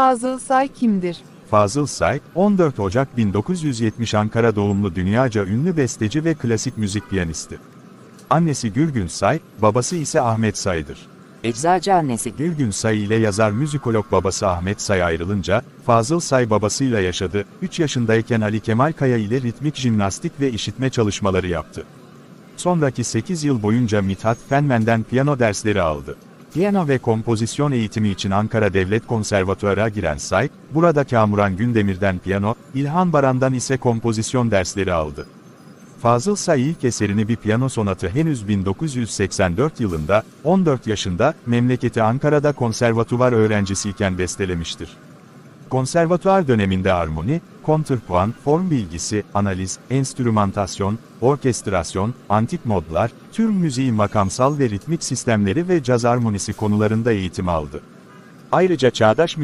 Fazıl Say kimdir? Fazıl Say, 14 Ocak 1970 Ankara doğumlu dünyaca ünlü besteci ve klasik müzik piyanisti. Annesi Gülgün Say, babası ise Ahmet Say'dır. Eczacı annesi Gülgün Say ile yazar müzikolog babası Ahmet Say ayrılınca, Fazıl Say babasıyla yaşadı, 3 yaşındayken Ali Kemal Kaya ile ritmik jimnastik ve işitme çalışmaları yaptı. Sonraki 8 yıl boyunca Mithat Fenmen'den piyano dersleri aldı. Piyano ve kompozisyon eğitimi için Ankara Devlet Konservatuarı'na giren Say, burada Kamuran Gündemir'den piyano, İlhan Baran'dan ise kompozisyon dersleri aldı. Fazıl Say ilk eserini bir piyano sonatı henüz 1984 yılında, 14 yaşında, memleketi Ankara'da konservatuvar öğrencisiyken bestelemiştir. Konservatuar döneminde armoni, kontrpuan, form bilgisi, analiz, enstrümantasyon, orkestrasyon, antik modlar, tür müziği makamsal ve ritmik sistemleri ve caz armonisi konularında eğitim aldı. Ayrıca çağdaş müzik